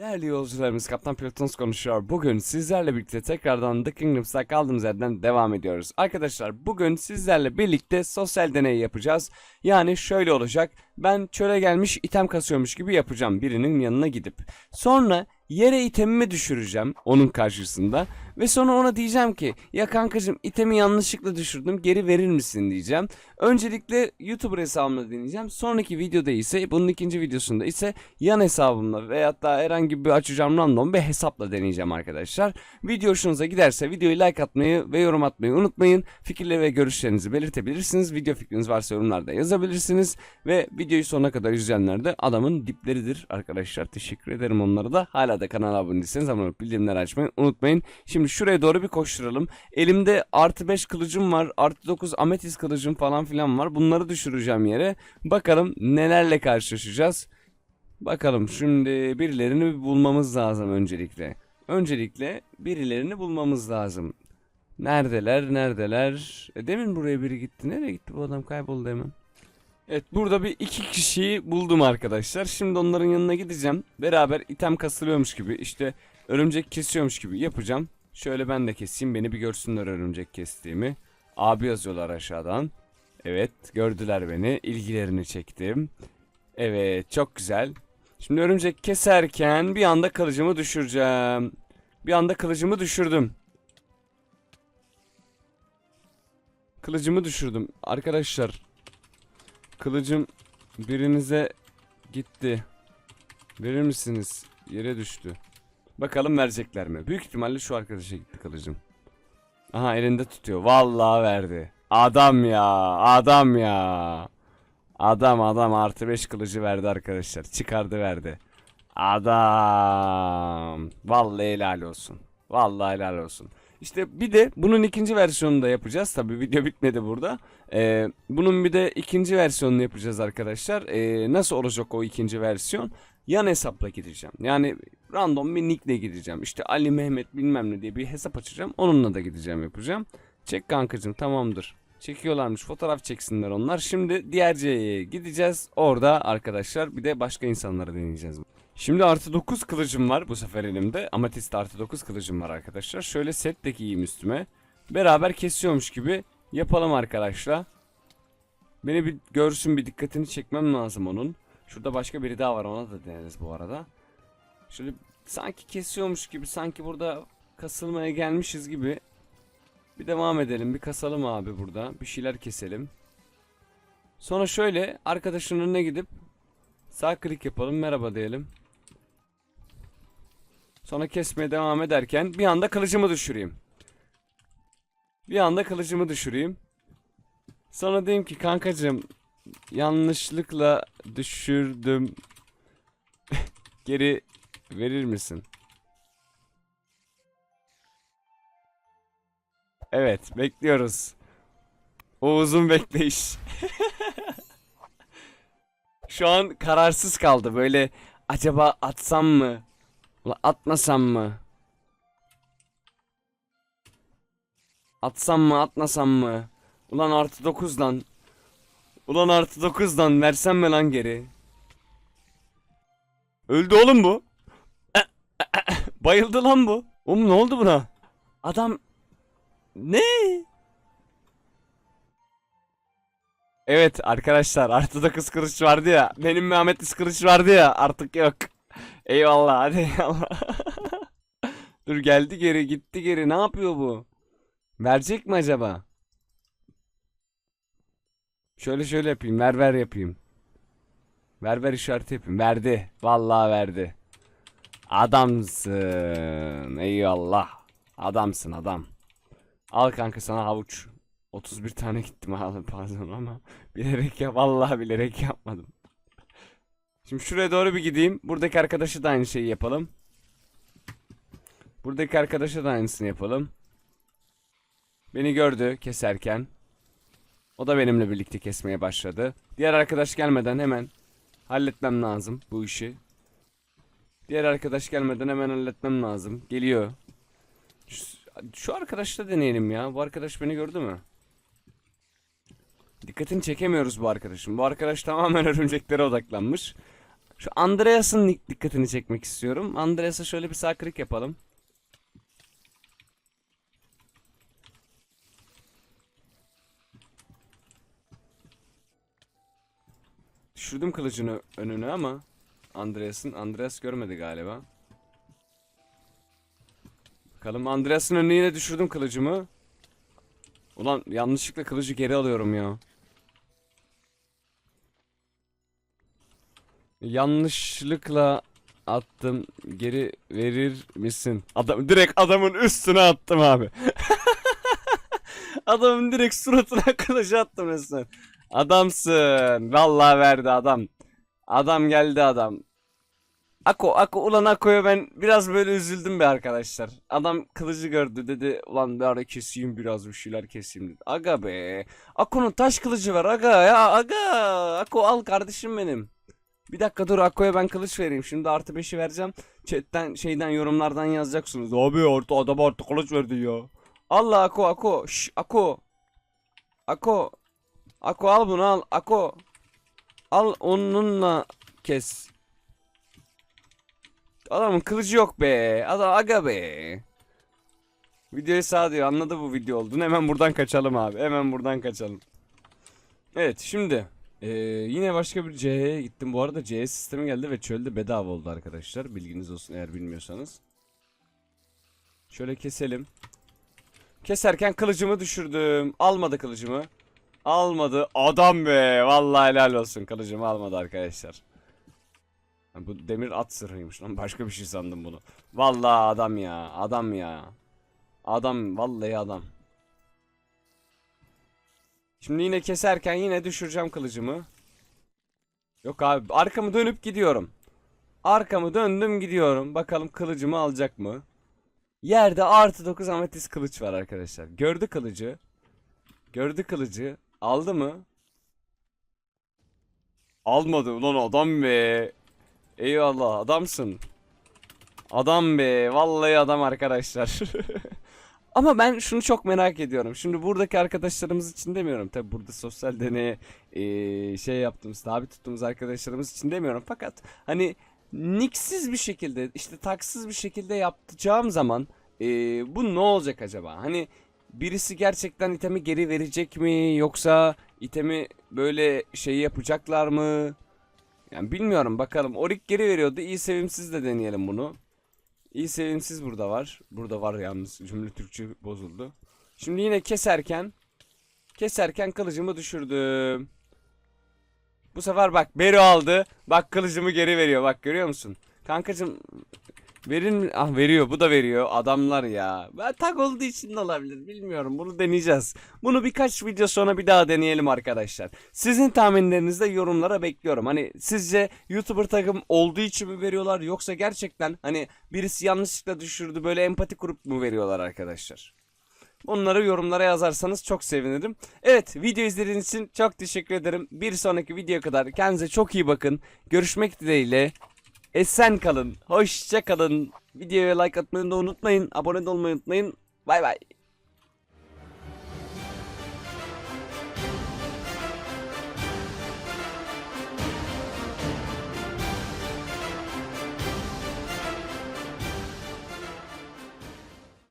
Değerli yolcularımız Kaptan Pilotons konuşuyor. Bugün sizlerle birlikte tekrardan The Kingdoms'ta kaldığımız yerden devam ediyoruz. Arkadaşlar bugün sizlerle birlikte sosyal deney yapacağız. Yani şöyle olacak. Ben çöle gelmiş item kasıyormuş gibi yapacağım birinin yanına gidip. Sonra yere itemimi düşüreceğim onun karşısında. Ve sonra ona diyeceğim ki ya kankacım itemi yanlışlıkla düşürdüm geri verir misin diyeceğim. Öncelikle YouTuber hesabımda deneyeceğim. Sonraki videoda ise bunun ikinci videosunda ise yan hesabımla veyahut da herhangi bir açacağım random bir hesapla deneyeceğim arkadaşlar. Video hoşunuza giderse videoyu like atmayı ve yorum atmayı unutmayın. Fikirleri ve görüşlerinizi belirtebilirsiniz. Video fikriniz varsa yorumlarda yazabilirsiniz. Ve videoyu sonuna kadar izleyenler de adamın dipleridir arkadaşlar. Teşekkür ederim onlara da. Hala da kanala abone değilseniz abone olup bildirimleri açmayı unutmayın. Şimdi şuraya doğru bir koşturalım. Elimde artı 5 kılıcım var. Artı 9 ametis kılıcım falan filan var. Bunları düşüreceğim yere. Bakalım nelerle karşılaşacağız. Bakalım şimdi birilerini bir bulmamız lazım öncelikle. Öncelikle birilerini bulmamız lazım. Neredeler neredeler? E, demin buraya biri gitti. Nereye gitti bu adam kayboldu hemen. Evet burada bir iki kişiyi buldum arkadaşlar. Şimdi onların yanına gideceğim. Beraber item kasılıyormuş gibi işte örümcek kesiyormuş gibi yapacağım. Şöyle ben de keseyim beni bir görsünler örümcek kestiğimi. Abi yazıyorlar aşağıdan. Evet gördüler beni ilgilerini çektim. Evet çok güzel. Şimdi örümcek keserken bir anda kılıcımı düşüreceğim. Bir anda kılıcımı düşürdüm. Kılıcımı düşürdüm. Arkadaşlar Kılıcım birinize gitti. Verir misiniz? Yere düştü. Bakalım verecekler mi? Büyük ihtimalle şu arkadaşa gitti kılıcım. Aha elinde tutuyor. Vallahi verdi. Adam ya. Adam ya. Adam adam artı 5 kılıcı verdi arkadaşlar. Çıkardı verdi. Adam. Vallahi helal olsun. Vallahi helal olsun. İşte bir de bunun ikinci versiyonunu da yapacağız. Tabi video bitmedi burada. Ee, bunun bir de ikinci versiyonunu yapacağız arkadaşlar. Ee, nasıl olacak o ikinci versiyon? Yan hesapla gideceğim. Yani random bir nickle gideceğim. İşte Ali Mehmet bilmem ne diye bir hesap açacağım. Onunla da gideceğim yapacağım. Çek kankacım tamamdır. Çekiyorlarmış fotoğraf çeksinler onlar. Şimdi diğer C'ye gideceğiz. Orada arkadaşlar bir de başka insanlara deneyeceğiz. Şimdi artı 9 kılıcım var bu sefer elimde. Ametist artı 9 kılıcım var arkadaşlar. Şöyle set de giyeyim üstüme. Beraber kesiyormuş gibi yapalım arkadaşlar. Beni bir görsün bir dikkatini çekmem lazım onun. Şurada başka biri daha var ona da deneriz bu arada. Şöyle sanki kesiyormuş gibi sanki burada kasılmaya gelmişiz gibi. Bir devam edelim bir kasalım abi burada. Bir şeyler keselim. Sonra şöyle arkadaşın önüne gidip sağ klik yapalım merhaba diyelim. Sonra kesmeye devam ederken bir anda kılıcımı düşüreyim. Bir anda kılıcımı düşüreyim. Sonra diyeyim ki kankacığım yanlışlıkla düşürdüm. Geri verir misin? Evet bekliyoruz. O uzun bekleyiş. Şu an kararsız kaldı böyle acaba atsam mı? Atmasam mı? Atsam mı atmasam mı? Ulan artı 9 lan. Ulan artı 9 lan versem mi lan geri? Öldü oğlum bu. Bayıldı lan bu. Oğlum ne oldu buna? Adam ne? Evet arkadaşlar artı 9 kılıç vardı ya. Benim Mehmetlis kılıç vardı ya artık yok. Eyvallah hadi eyvallah. Dur geldi geri gitti geri ne yapıyor bu? Verecek mi acaba? Şöyle şöyle yapayım ver ver yapayım. Ver ver işareti yapayım. Verdi. Vallahi verdi. Adamsın. Eyvallah. Adamsın adam. Al kanka sana havuç. 31 tane gittim abi pardon ama bilerek ya vallahi bilerek yapmadım. Şimdi şuraya doğru bir gideyim. Buradaki arkadaşı da aynı şeyi yapalım. Buradaki arkadaşa da aynısını yapalım. Beni gördü keserken. O da benimle birlikte kesmeye başladı. Diğer arkadaş gelmeden hemen halletmem lazım bu işi. Diğer arkadaş gelmeden hemen halletmem lazım. Geliyor. Şu, şu arkadaşla deneyelim ya. Bu arkadaş beni gördü mü? Dikkatini çekemiyoruz bu arkadaşın. Bu arkadaş tamamen örümceklere odaklanmış. Şu Andreas'ın dik- dikkatini çekmek istiyorum. Andreas'a şöyle bir sağ klik yapalım. Düşürdüm kılıcını önüne ama Andreas'ın Andreas görmedi galiba. Bakalım Andreas'ın önüne yine düşürdüm kılıcımı. Ulan yanlışlıkla kılıcı geri alıyorum ya. Yanlışlıkla attım. Geri verir misin? Adam direkt adamın üstüne attım abi. Adamın direkt suratına kılıcı attım resmen. Adamsın. Vallahi verdi adam. Adam geldi adam. Ako, Ako ulan Ako'ya ben biraz böyle üzüldüm be arkadaşlar. Adam kılıcı gördü dedi ulan bir ara keseyim biraz bir şeyler keseyim dedi. Aga be. Ako'nun taş kılıcı var aga ya aga. Ako al kardeşim benim. Bir dakika dur Ako'ya ben kılıç vereyim. Şimdi artı 5'i vereceğim. Chatten şeyden yorumlardan yazacaksınız. Abi artı adam artı kılıç verdi ya. Allah Ako Ako. Şş, Ako. Ako. Ako al bunu al. Ako. Al onunla kes. Adamın kılıcı yok be. Adam aga be. Videoyu sağ diyor. Anladı bu video olduğunu. Hemen buradan kaçalım abi. Hemen buradan kaçalım. Evet şimdi. eee, yine başka bir C'ye gittim. Bu arada C sistemi geldi ve çölde bedava oldu arkadaşlar. Bilginiz olsun eğer bilmiyorsanız. Şöyle keselim. Keserken kılıcımı düşürdüm. Almadı kılıcımı. Almadı. Adam be. Vallahi helal olsun. Kılıcımı almadı arkadaşlar. Bu demir at sırrıymış lan. Başka bir şey sandım bunu. Vallahi adam ya. Adam ya. Adam vallahi adam. Şimdi yine keserken yine düşüreceğim kılıcımı. Yok abi arkamı dönüp gidiyorum. Arkamı döndüm gidiyorum. Bakalım kılıcımı alacak mı? Yerde artı 9 ametist kılıç var arkadaşlar. Gördü kılıcı. Gördü kılıcı. Aldı mı? Almadı ulan adam be. Eyvallah adamsın. Adam be. Vallahi adam arkadaşlar. Ama ben şunu çok merak ediyorum. Şimdi buradaki arkadaşlarımız için demiyorum. Tabi burada sosyal deneye eee, şey yaptığımız, tabi tuttuğumuz arkadaşlarımız için demiyorum. Fakat hani niksiz bir şekilde, işte taksız bir şekilde yapacağım zaman eee, bu ne olacak acaba? Hani birisi gerçekten itemi geri verecek mi? Yoksa itemi böyle şey yapacaklar mı? Yani bilmiyorum bakalım. Orik geri veriyordu. İyi sevimsiz de deneyelim bunu. İyi sevimsiz burada var. Burada var yalnız cümle Türkçe bozuldu. Şimdi yine keserken keserken kılıcımı düşürdüm. Bu sefer bak Beri aldı. Bak kılıcımı geri veriyor. Bak görüyor musun? Kankacım verin? Ah veriyor. Bu da veriyor. Adamlar ya. Ben tak olduğu için de olabilir. Bilmiyorum. Bunu deneyeceğiz. Bunu birkaç video sonra bir daha deneyelim arkadaşlar. Sizin tahminlerinizi de yorumlara bekliyorum. Hani sizce YouTuber takım olduğu için mi veriyorlar yoksa gerçekten hani birisi yanlışlıkla düşürdü böyle empati kurup mu veriyorlar arkadaşlar? Bunları yorumlara yazarsanız çok sevinirim. Evet video izlediğiniz için çok teşekkür ederim. Bir sonraki videoya kadar kendinize çok iyi bakın. Görüşmek dileğiyle. Esen kalın. Hoşça kalın. Videoya like atmayı da unutmayın. Abone olmayı unutmayın. Bay bay.